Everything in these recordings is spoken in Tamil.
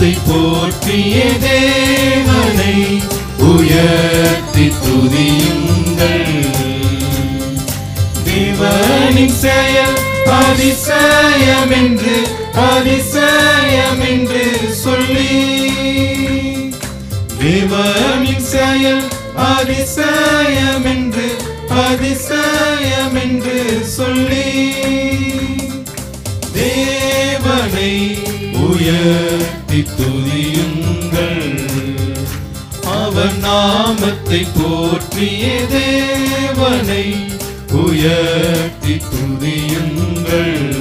நாமத்தை போற்றிய தேவனை உயர்த்தி துதியுங்கள். தேவனின் செயல் அதிசயம் என்று அதிசயம் என்று சொல்லி. தேவனின் செயல் அதிசயம் என்று அதிசயம் என்று சொல்லி. தேவனை உயர்த்தி துதியுங்கள். அவர் நாமத்தை போற்றிய தேவனை. உயர்த்தி துதியுங்கள்.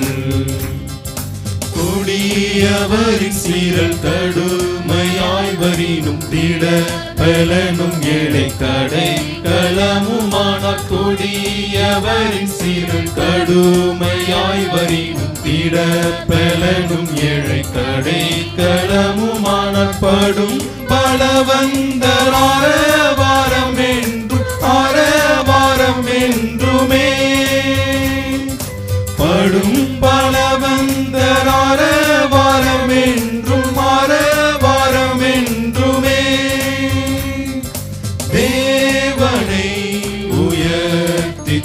கொடியவரின் சீரல் கடுமையாய் வரினும் திட பலனும் ஏழை கடை கொடியவரின் சீரல் கடுமையாய் வரினும் திட ஏழை கடை களமுமானப்படும் பலவந்தர் ஆரவாரம் என்றும் ஆரவாரம் என்றுமே படும் பலவந்தரார வாரம்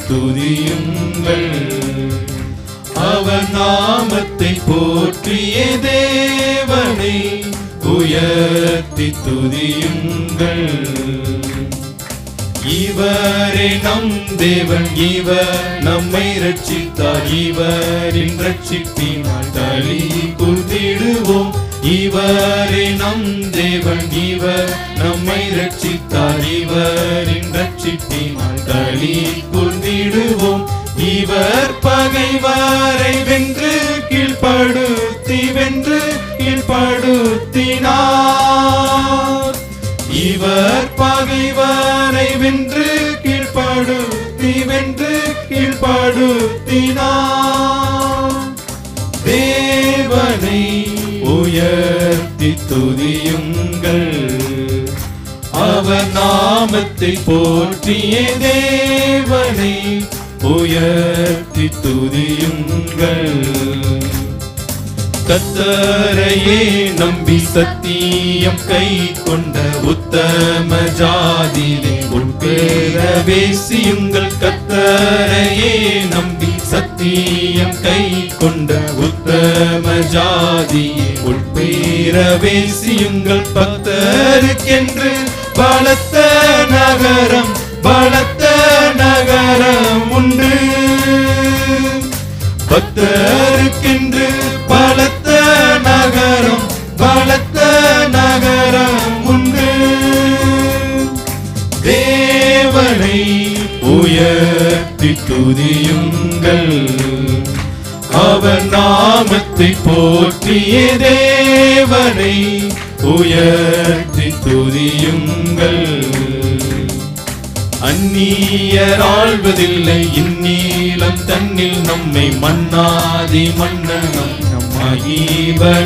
துதியுங்கள். அவர் நாமத்தை போற்றிய தேவனை உயர்த்தி துதியுங்கள். இவரே நம் தேவன் இவர் நம்மை ரட்சித்தார் இவரின் ரட்சிப்பினால் களி புதிடுவோம் இவரே நம் தேவன் இவர் நம்மை ரட்சித்தார் இவரின் ரட்சிப்பினால் களி இவர் பகைவாரை வென்று கீழ்படுத்தி வென்று கீழ்படுத்தினார் இவர் பகைவாரை வென்று கீழ்படுத்தி வென்று கீழ்படுத்தினார் தேவனை உயர்த்தி துதியுங்கள். அவர் நாமத்தை போற்றிய தேவனை உயர்த்தி துதியுங்கள். கத்தரையே நம்பி சத்தியம் கை கொண்ட உத்தம ஜாதியிலே உட்பேரவேசியுங்கள் கத்தரையே நம்பி சத்தியம் கை கொண்ட உத்தம ஜாதியே உட்பேரவேசியுங்கள் பக்தருக்கென்று பலத்த நகரம் பலத்த நகரம். துதியுங்கள். அவர் நாமத்தை போற்றிய தேவனை. உயர்த்தி துதியுங்கள். அந்நியர் ஆள்வதில்லை இந்நீளம் தன்னில் நம்மை மன்னாதி மன்னனம் மகீபனாயிருப்பார்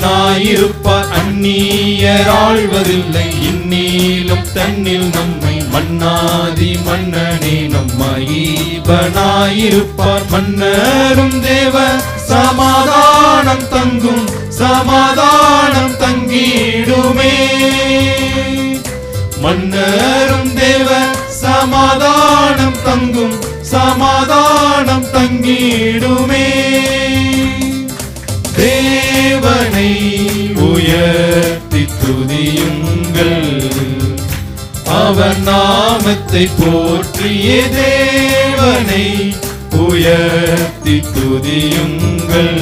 அந்நியர் ஆள்வதில்லை இந்நீளம் தன்னில் நம்மை மன்னாதி மன்னனே நம்ம ஈபனாயிருப்பார். மன்னரும் தேவ சமாதானம் தங்கும் சமாதானம் தங்கிடுமே. மன்னரும் தேவ சமாதானம் தங்கும் சமாதானம் தங்கிடுமே. அவர் நாமத்தை போற்றிய தேவனை உயர்த்தி துதியுங்கள்.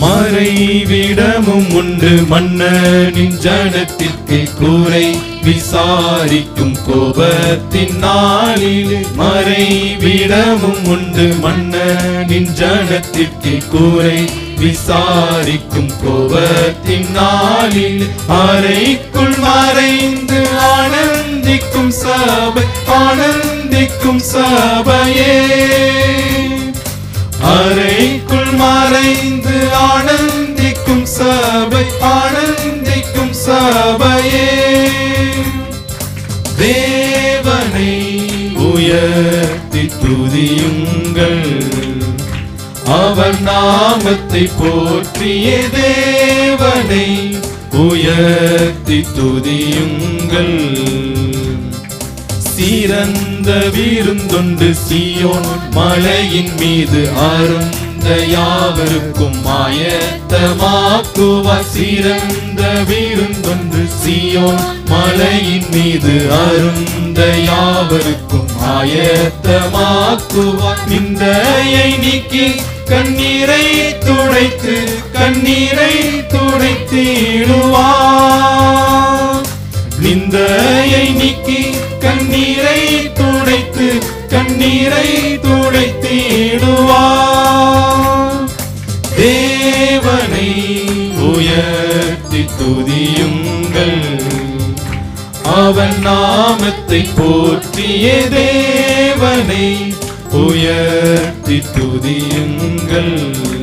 மறைவிடமும் உண்டு மன்னனின் ஜனத்திற்கு கூரை விசாரிக்கும் கோபத்தின் நாளில். மறைவிடமும் உண்டு மன்னனின் ஜனத்திற்கு கூரை விசாரிக்கும் கோபத்தின் நாளில் அறைக்குள் மறைந்து ஆனந்திக்கும் சபை ஆனந்திக்கும் சபையே. அறைக்குள் மறைந்து ஆனந்திக்கும் சபை ஆனந்திக்கும் சபையே. தேவனை உயர்த்தி துதியுங்கள். அவர் நாமத்தை போற்றிய தேவனை. உயர்த்தி துதியுங்கள் சிறந்த விருந்தொண்டு சியோன் மலையின் மீது அருந்த யாவருக்கும் ஆயத்தமாக்குவார். சிறந்த விருந்தொன்று சியோன் மலையின் மீது அருந்த யாவருக்கும் ஆயத்தமாக்குவார். நிந்தையை நீக்கி கண்ணீரை துடைத்து கண்ணீரை துடைத்திடுவார் நிந்தையை நீக்கி கண்ணீரை துடைத்து கண்ணீரை துடைத்திடுவார் தேவனை உயர்த்தி துதியுங்கள். அவன் நாமத்தை போற்றிய தேவனை. உயர்த்தி துதியுங்கள்.